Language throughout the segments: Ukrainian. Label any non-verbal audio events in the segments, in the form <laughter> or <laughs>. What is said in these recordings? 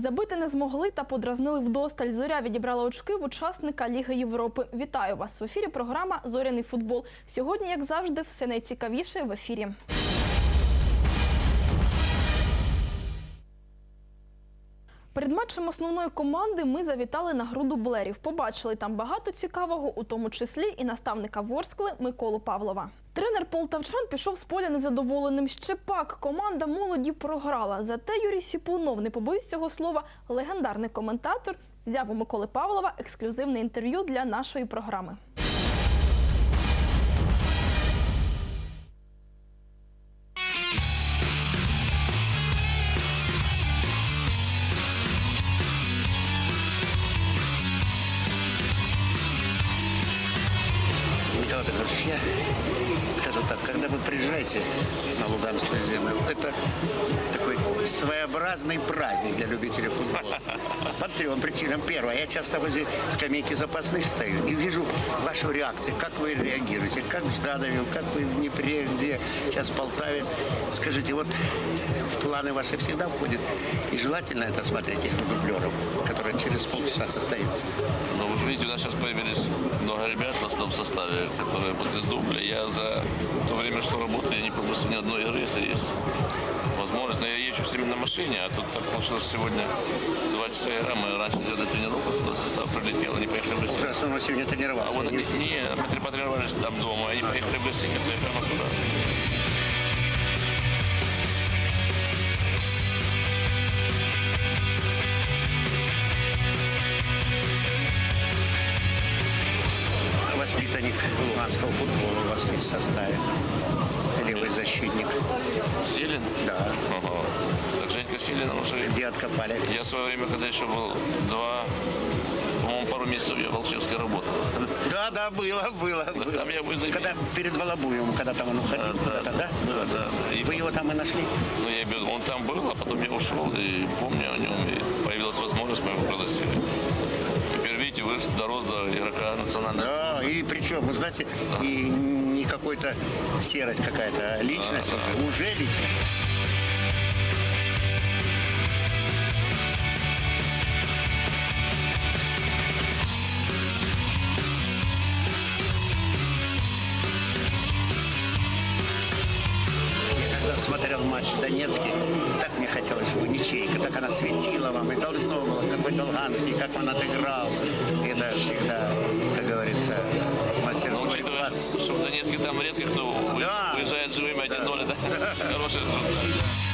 Забити не змогли та подразнили вдосталь. Зоря відібрала очки в учасника Ліги Європи. Вітаю вас в ефірі. Програма Зоряний футбол. Сьогодні, як завжди, все найцікавіше в ефірі. Перед матчем основної команди ми завітали на гру дублерів. Побачили там багато цікавого, у тому числі і наставника Ворскли Миколу Павлова. Тренер полтавчан пішов з поля незадоволеним. Ще пак команда молоді програла. Зате Юрій Сіпунов, не побоюсь цього слова, легендарний коментатор, взяв у Миколи Павлова ексклюзивне інтерв'ю для нашої програми. Своеобразный праздник для любителей футбола. По трем причинам. Первое, я часто возле скамейки запасных стою и вижу вашу реакцию, как вы реагируете, как в Жданове, как вы в Днепре, где сейчас в Полтаве. Скажите, вот в планы ваши всегда входит, и желательно это смотреть игру дублеров, которая через полчаса состоится. Но вы же видите, у нас сейчас появились много ребят в основном составе, которые будут из дубля. Я за то время, что работаю, я не пропустил ни одной игры, если есть возможность. Но я езжу все время на машине, а тут так получилось сегодня два часа игра. Мы раньше сделали тренировку, состав прилетел, они поехали в Уже основной сегодня А тренировался. вот они, не, мы потренировались там дома, они поехали в Лысинец и прямо сюда. Воспитанник луганского футбола у вас есть в составе. Защитник. Силин? Да. Ага. Так Женька Силин, уже... Где откопали? Я в свое время, когда еще был два, по-моему, пару месяцев я в Волчевске работал. Да, да, было, было. было. там я бы заметил. Когда перед Волобуевым, когда там он уходил, Да, да? Да, да. И Вы его там и нашли? Ну, я виду, он там был, а потом я ушел, и помню о нем, и появилась возможность, мы его пригласили. Теперь, видите, вырос, дорос до игрока национального. Да, и причем, вы знаете, и не какой-то серость какая-то, а личность, уже, уже когда смотрел матч Донецкий, так мне хотелось, чтобы ничейка, так она светила вам, и должно было, какой-то Луганский, как он отыграл. Это всегда, как говорится, Но мастерство и учитывая, класс. что в Донецке там редко кто вы- Да. выезжает живыми 1-0, да? <laughs> Хороший результат.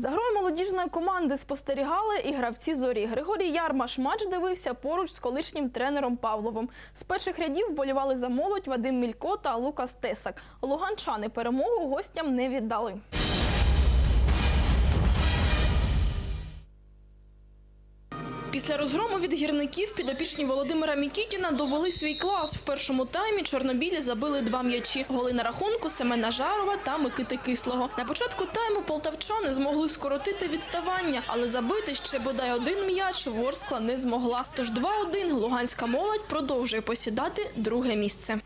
За грою молодіжної команди спостерігали і гравці зорі. Григорій Ярмаш матч дивився поруч з колишнім тренером Павловим. З перших рядів вболівали за молодь Вадим Мілько та Лукас Тесак. Луганчани перемогу гостям не віддали. Після розгрому від гірників підопічні Володимира Мікітіна довели свій клас. В першому таймі чорнобілі забили два м'ячі. Голи на рахунку Семена Жарова та Микити Кислого. На початку тайму полтавчани змогли скоротити відставання, але забити ще бодай один м'яч Ворскла не змогла. Тож 2-1 Луганська молодь продовжує посідати друге місце.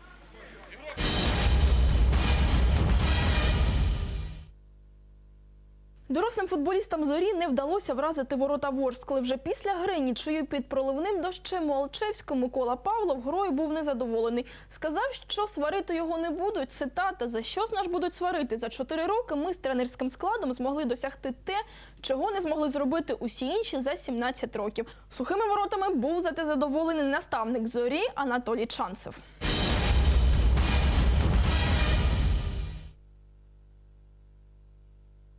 Дорослим футболістам зорі не вдалося вразити ворота Ворскли. Вже після гри нічию під проливним дощем у Алчевську Микола Павлов грою був незадоволений. Сказав, що сварити його не будуть. Цитата за що ж наш будуть сварити? За чотири роки ми з тренерським складом змогли досягти те, чого не змогли зробити усі інші за 17 років. Сухими воротами був зате задоволений наставник зорі Анатолій Чанцев.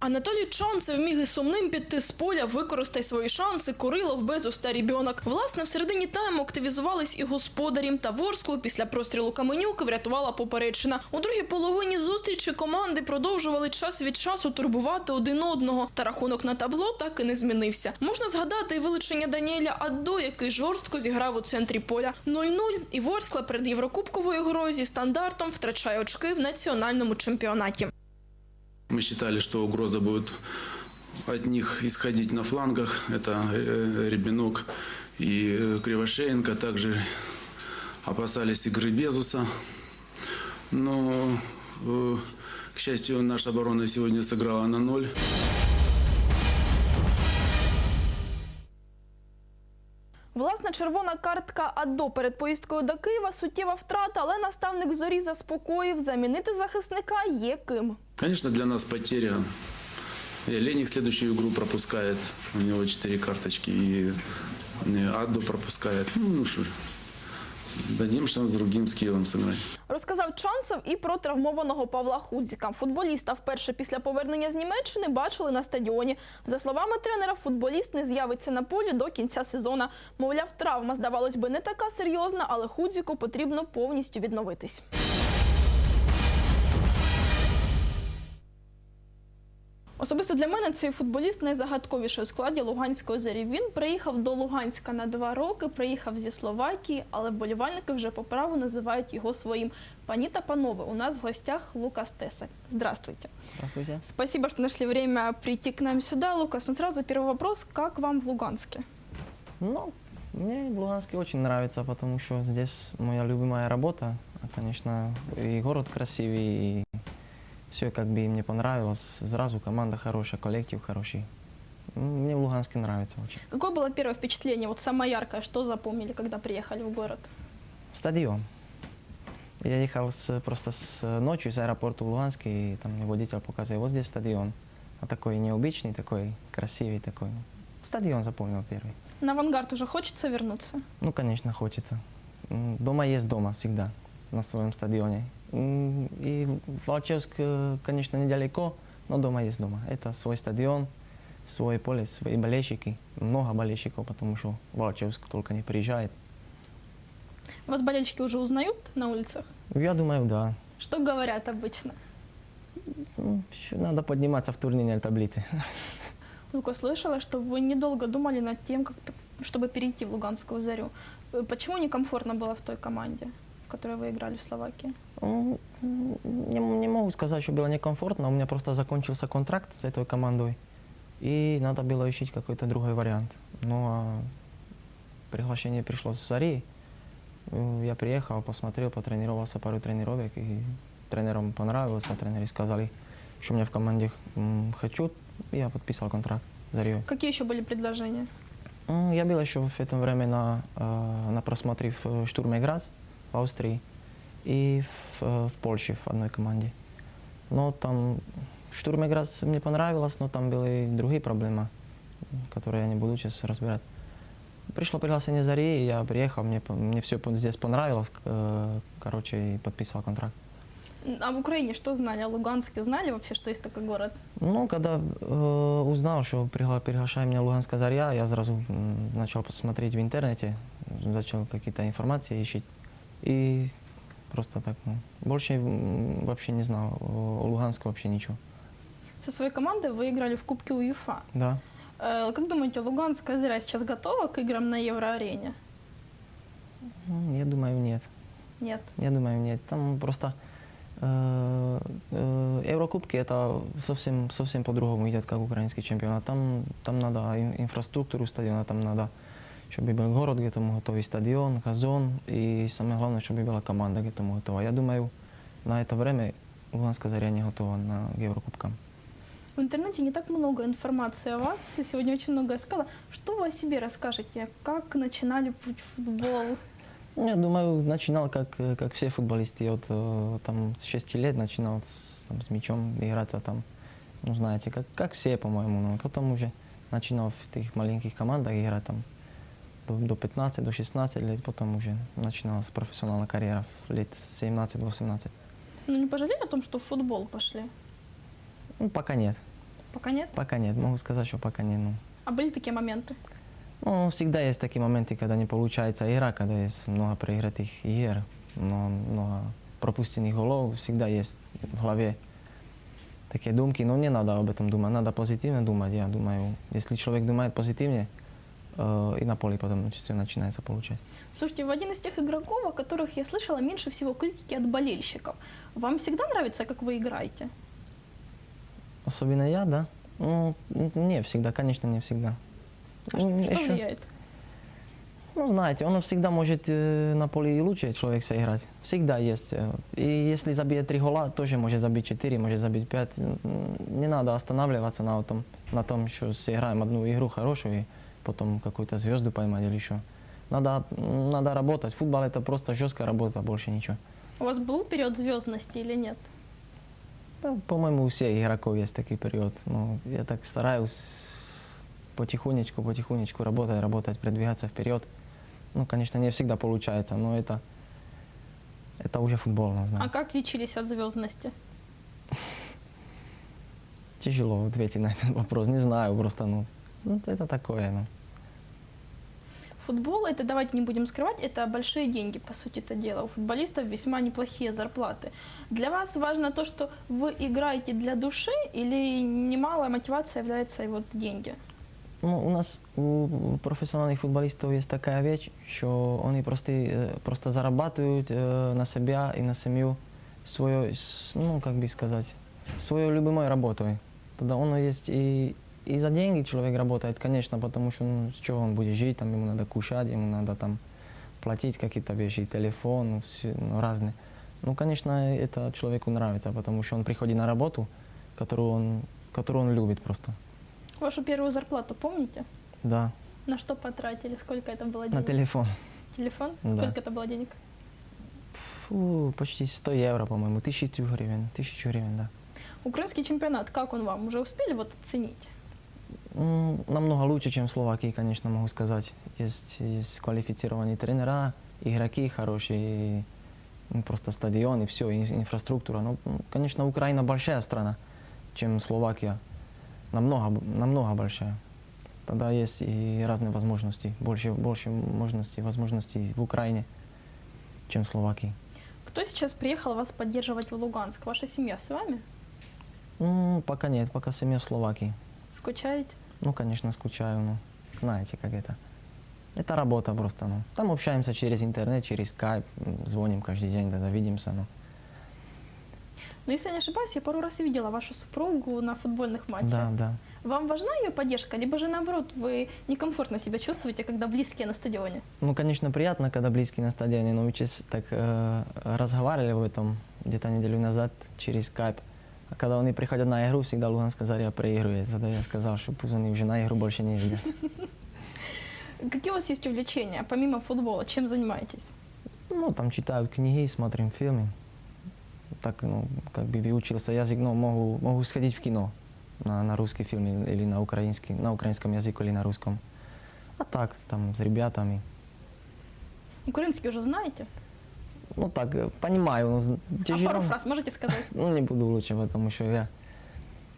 Анатолій Чанцев міг і сумним піти з поля, використай свої шанси, Курилов, Безус та Рібьонок. Власне, в середині тайму активізувались і господарі. Та Ворсклу після прострілу Каменюк врятувала поперечина. У другій половині зустрічі команди продовжували час від часу турбувати один одного. Та рахунок на табло так і не змінився. Можна згадати і вилучення Даніеля Аддо, який жорстко зіграв у центрі поля. 0-0 і Ворскла перед Єврокубковою грою зі стандартом втрачає очки в національному чемпіонаті. Мы считали, что угроза будет от них исходить на флангах. Это э, Ребенок и э, Кривошеенко. Также опасались игры Безуса. Но, э, к счастью, наша оборона сегодня сыграла на ноль. Власне, червона картка АДО перед поїздкою до Києва суттєва втрата, але наставник зорі заспокоїв, замінити захисника є ким. Звісно, для нас потеря. И Леник следующую игру пропускает. У него 4 карточки. И э, Адду пропускает. Ну, что ж, дадим шанс другим з Києвом сыграть. Розказав Чанцев і про травмованого Павла Худзіка. Футболіста вперше після повернення з Німеччини бачили на стадіоні. За словами тренера, футболіст не з'явиться на полі до кінця сезона. Мовляв, травма, здавалось би, не така серйозна, але Худзіку потрібно повністю відновитись. Особисто для мене цей футболіст найзагадковіший у складі Луганської зорі. Він приїхав до Луганська на два роки, приїхав зі Словакії, але вболівальники вже по праву називають його своїм. Пані та панове, у нас в гостях Лукас Тесак. Здравствуйте. Здравствуйте. Спасибо, что нашли время прийти к нам сюда. Лукас, ну сразу первый вопрос. Как вам в Луганске? Ну, мне в Луганске очень нравится, потому что здесь моя любимая работа. Конечно, и город красивый, и все как бы мне понравилось. Сразу команда хорошая, коллектив хороший. М, Мне в Луганске нравится очень. Какое было первое впечатление, вот самое яркое, что запомнили, когда приехали в город? Стадион. Я ехал с, просто с ночью с аэропорта в Луганск, и там мне водитель показывает, вот здесь стадион. А такой необычный, такой красивый такой. Стадион запомнил первый. На авангард уже хочется вернуться? Ну, конечно, хочется. М, Дома есть дома всегда, на своем стадионе. М, И Волчевск, э, конечно, недалеко, но дома есть дома. Это свой стадион, свое поле, свои болельщики. Много болельщиков, потому что Волчевск только не приезжает. Вас болельщики уже узнают на улицах? Я думаю, да. Что говорят обычно? Ну, ещё надо подниматься в турнирной таблице. <laughs> Лука, слышала, что вы недолго думали над тем, как, чтобы перейти в Луганскую зарю. Э, Почему некомфортно было в той команде, в которой вы играли в Словакии? Ну, Не, не могу сказать, что было некомфортно. У меня просто закончился контракт с этой командой. И надо было ищить какой-то другой вариант. Ну, а приглашение пришло с Зари. Э, Я приехал, посмотрел, потренировался пару тренировок. И тренерам понравилось. А тренеры сказали, что меня в команде м, хочу. И я подписал контракт с Зарией. Какие еще были предложения? М, Я был еще в это время на, э, на просмотре в э, Штурме Грац в Австрии и в, э, в Польше в одной команде. Но там в Штурме Грац мне понравилось, но там были другие проблемы, которые я не буду сейчас разбирать. Пришло приглашение Зари, и я приехал, мне, по- мне все здесь понравилось, к- э, короче, и подписал контракт. М, А в Украине что знали? О Луганске знали вообще, что есть такой город? Ну, когда э, узнал, что пригла- приглашает меня Луганская Заря, я сразу м, начал посмотреть в интернете, начал какие-то информации ищить. И просто так, ну, больше м, вообще не знал о о Луганске вообще ничего. Со своей командой вы играли в Кубке УЕФА. Да. Э, Как думаете, Луганская заря сейчас готова к играм на Евроарене? Ну, Я думаю, нет. Нет. Я думаю, нет. Там просто э, э, Еврокубки это совсем, совсем по-другому идет, как украинский чемпионат. Там, там надо ин- инфраструктуру стадиона, там надо, чтобы был город, где тому готовый стадион, газон, и самое главное, чтобы была команда, где тому готова. Я думаю, на это время Луганская заря не готова на Еврокубкам. В интернете не так много информации о вас. Я Сегодня очень много искала. Что вы о себе расскажете? Как начинали путь в футбол? Ну, Я думаю, начинал как, э, как все футболисты. Вот э, там с 6 лет начинал с, там, с мячом играться там. Ну, знаете, как, как все, по-моему. Но потом уже начинал в таких маленьких командах играть там до, до 15, до 16 лет. Потом уже начиналась профессиональная карьера в лет 17-18. Ну, не пожалели о том, что в футбол пошли? Ну, пока нет. Пока нет. Пока нет. Могу сказать, что пока нет. Ну, А были такие моменты? Ну, всегда есть такие моменты, когда не получается игра, когда есть много проигратых игр, но много пропущенных голов, всегда есть в голове такие думки, но не надо об этом думать, надо позитивно думать, я думаю. Если человек думает позитивнее, э, и на поле потом все начинается получать. Слушайте, вы один из тех игроков, о которых я слышала меньше всего критики от болельщиков. Вам всегда нравится, как вы играете? Особенно я, да? Ну, н- не всегда, конечно, не всегда. А М, что, что еще- влияет? Ну, знаете, он всегда может э, на поле и лучше человек сыграть. Всегда есть. э, И если забьет три гола, тоже может забить четыре, может забить пять. М, Не надо останавливаться на том, на том, что сыграем одну игру хорошую и потом какую-то звезду поймать или еще. Надо, м, надо работать. Футбол это просто жесткая работа, больше ничего. У вас был период звездности или нет? Да, по-моему, у всех игроков есть такой период. Ну, я так стараюсь потихонечку, потихонечку работать, работать, продвигаться вперед. Ну, конечно, не всегда получается, но это, это уже футбол. ну, да. А как лечились от звездности? Тяжело ответить на этот вопрос, не знаю, просто, ну, ну, это такое, ну. Футбол, это давайте не будем скрывать, это большие деньги, по сути это дело. У футболистов весьма неплохие зарплаты. Для вас важно то, что вы играете для души или немалая мотивация является и вот деньги? Ну, у нас у профессиональных футболистов есть такая вещь, что они просто, э, просто зарабатывают э, на себя и на семью свою, с- ну, как бы сказать, свою любимой работой. Тогда оно есть и, и за деньги человек работает, конечно, потому что ну, с чего он будет жить, там ему надо кушать, ему надо там платить какие-то вещи, телефон, все, ну, разные. Ну, конечно, это человеку нравится, потому что он приходит на работу, которую он, которую он любит просто. Вашу первую зарплату помните? Да, На что потратили? Сколько это было денег? на телефон. Телефон? Да. Сколько это было денег? Фу, почти 100 евро, по-моему, тысячу гривен, тысячу гривен, да. Украинский чемпионат, как он вам? Уже успели вот оценить? Намного лучше, чем в Словакии, конечно, могу сказать. Есть, есть квалифицированные тренера, игроки хорошие, и, ну, просто стадион и все, инфраструктура. Ну, конечно, Украина большая страна, чем Словакия. Намного, намного большая. Тогда есть и разные возможности, больше, больше возможностей, возможностей в Украине, чем в Словакии. Кто сейчас приехал вас поддерживать в Луганск? Ваша семья с вами? М, Пока нет, пока семья в Словакии. Скучаете? Ну, конечно, скучаю, ну, знаете, как это. Это работа просто, ну. Там общаемся через интернет, через скайп, м, звоним каждый день, тогда видимся, ну. Но если я не ошибаюсь, я пару раз видела вашу супругу на футбольных матчах. Да, да. Вам важна ее поддержка, либо же наоборот, вы некомфортно себя чувствуете, когда близкие на стадионе? Ну, конечно, приятно, когда близкие на стадионе, но мы сейчас так э, разговаривали об этом где-то неделю назад через скайп. А когда они приходят на игру, всегда Луганская Заря проигрывает. Тогда я сказал, что пусть они уже на игру больше не видят. Какие у вас есть увлечения, помимо футбола? Чем занимаетесь? Ну, там читаю книги, смотрим фильмы. Так, ну, как бы выучился язык, но могу, могу сходить в кино на, на русский фильм или или на украинский, на украинском языке или на русском. А так, там, с ребятами. Украинский уже знаете? Ну, так, э, понимаю, но з- А тяжело. пару фраз можете сказать? Ну, не буду лучше, потому что я...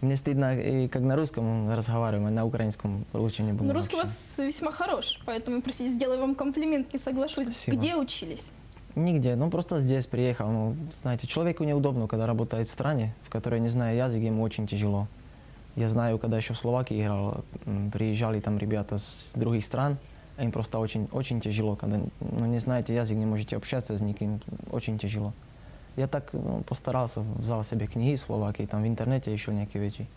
Мне стыдно, и как на русском разговаривать, на украинском лучше не буду. Ну, русский у вообще. вас весьма хорош, поэтому, простите, сделаю вам комплимент, не соглашусь. Спасибо. Где учились? Нигде, ну просто здесь приехал. Ну, знаете, человеку неудобно, когда работает в стране, в которой не знаю язык, ему очень тяжело. Я знаю, когда еще в Словакии играл, м, приезжали там ребята с других стран, а им просто очень, очень тяжело, когда ну, не знаете язык, не можете общаться с никем, очень тяжело. Я так ну, постарался, взял себе книги в Словакии, там в интернете еще некие вещи.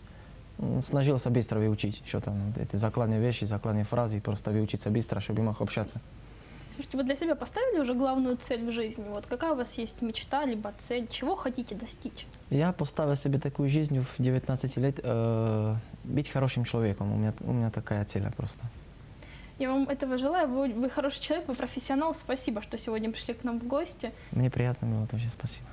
М, Снажился быстро выучить что-то, ну, эти закладные вещи, закладные фразы, просто выучиться быстро, чтобы мог общаться. Слушайте, вы для себя поставили уже главную цель в жизни? Вот какая у вас есть мечта, либо цель? Чего хотите достичь? Я поставил себе такую жизнь в 19 лет, э, быть хорошим человеком. У меня, у меня такая цель просто. Я вам этого желаю. Вы, вы хороший человек, вы профессионал. Спасибо, что сегодня пришли к нам в гости. Мне приятно было тоже, спасибо.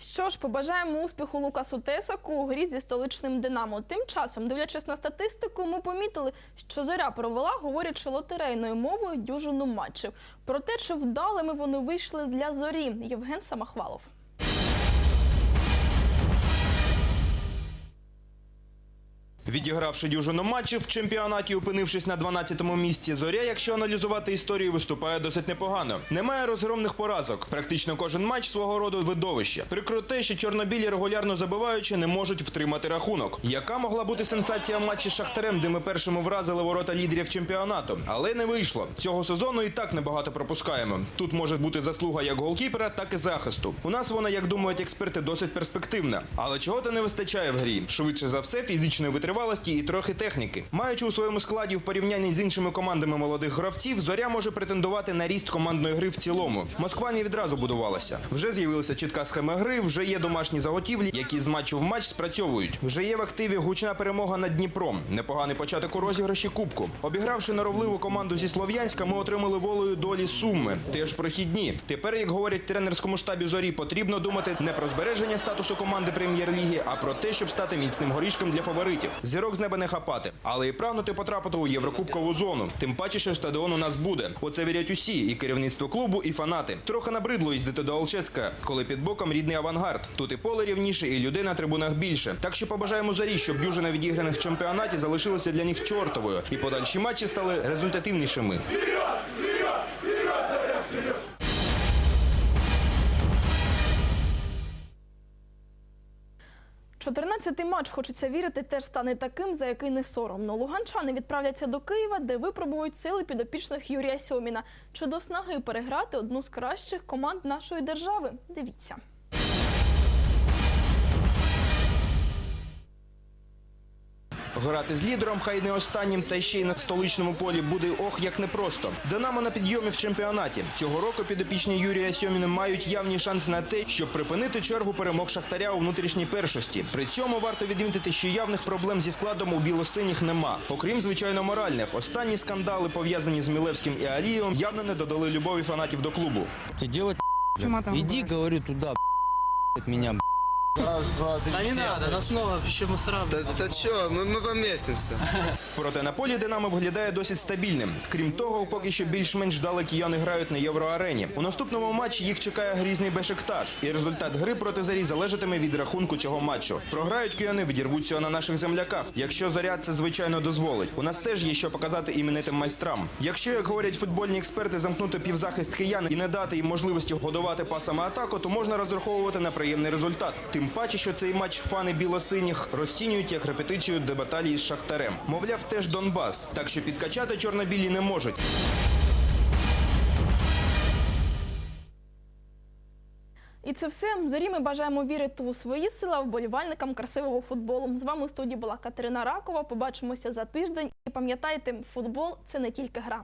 Що ж, побажаємо успіху Лукасу Тесаку у грі зі столичним Динамо. Тим часом, дивлячись на статистику, ми помітили, що зоря провела, говорячи лотерейною мовою, дюжину матчів. Про те, чи вдалими вони вийшли для зорі. Євген Самохвалов. Відігравши дюжину матчів в чемпіонаті, опинившись на 12-му місці, зоря, якщо аналізувати історію, виступає досить непогано. Немає розгромних поразок. Практично кожен матч свого роду видовище. Прикро те, що чорнобілі регулярно забиваючи не можуть втримати рахунок. Яка могла бути сенсація матчі з Шахтарем, де ми першими вразили ворота лідерів чемпіонату? Але не вийшло. Цього сезону і так небагато пропускаємо. Тут може бути заслуга як голкіпера, так і захисту. У нас вона, як думають експерти, досить перспективна. Але чого-то не вистачає в грі. Швидше за все, фізичної витривалості і трохи техніки. Маючи у своєму складі в порівнянні з іншими командами молодих гравців, зоря може претендувати на ріст командної гри в цілому. Москва не відразу будувалася. Вже з'явилася чітка схема гри, вже є домашні заготівлі, які з матчу в матч спрацьовують. Вже є в активі гучна перемога над Дніпром. Непоганий початок у розіграші кубку. Обігравши норовливу команду зі Слов'янська, ми отримали волею долі суми. Теж прохідні. Тепер, як говорять тренерському штабі зорі, потрібно думати не про збереження статусу команди прем'єр-ліги, а про те, щоб стати міцним горішком для фаворитів. Зірок з неба не хапати, але і прагнути потрапити у єврокубкову зону. Тим паче, що стадіон у нас буде. Оце вірять усі, і керівництво клубу, і фанати. Трохи набридло їздити до Алчевська, коли під боком рідний авангард. Тут і поле рівніше, і людей на трибунах більше. Так що побажаємо зорі, щоб дюжина відіграних в чемпіонаті залишилася для них чортовою, і подальші матчі стали результативнішими. 14-й матч, хочеться вірити, теж стане таким, за який не соромно. Луганчани відправляться до Києва, де випробують сили підопічних Юрія Сьоміна. Чи до снаги переграти одну з кращих команд нашої держави? Дивіться. Грати з лідером, хай не останнім, та ще й на столичному полі буде ох як непросто. Динамо на підйомі в чемпіонаті. Цього року підопічні Юрія Сьоміна мають явні шанси на те, щоб припинити чергу перемог Шахтаря у внутрішній першості. При цьому варто відмітити, що явних проблем зі складом у білосиніх нема. Окрім звичайно моральних. Останні скандали, пов'язані з Мілевським і Алієм, явно не додали любові фанатів до клубу. Ты делать Иди, говорю, туда, от меня, Да не надо, нас много, еще мусора. Да, да чё, мы, мы поместимся. <laughs> Проте на полі Динамо виглядає досить стабільним. Крім того, поки що більш-менш вдало кияни грають на євроарені. У наступному матчі їх чекає грізний Бешикташ, і результат гри проти зарі залежатиме від рахунку цього матчу. Програють кияни, відірвуться на наших земляках. Якщо заря це звичайно дозволить. У нас теж є що показати іменитим майстрам. Якщо, як говорять футбольні експерти, замкнути півзахист киян і не дати їм можливості годувати пасами атаку, то можна розраховувати на приємний результат. Тим паче, що цей матч фани білосиніх розцінюють як репетицію до баталії з Шахтарем. Мовляв, теж Донбас, так що підкачати чорнобілі не можуть. І це все. Зорі ми бажаємо вірити у свої сили, вболівальникам красивого футболу. З вами у студії була Катерина Ракова. Побачимося за тиждень. І пам'ятайте, футбол це не тільки гра.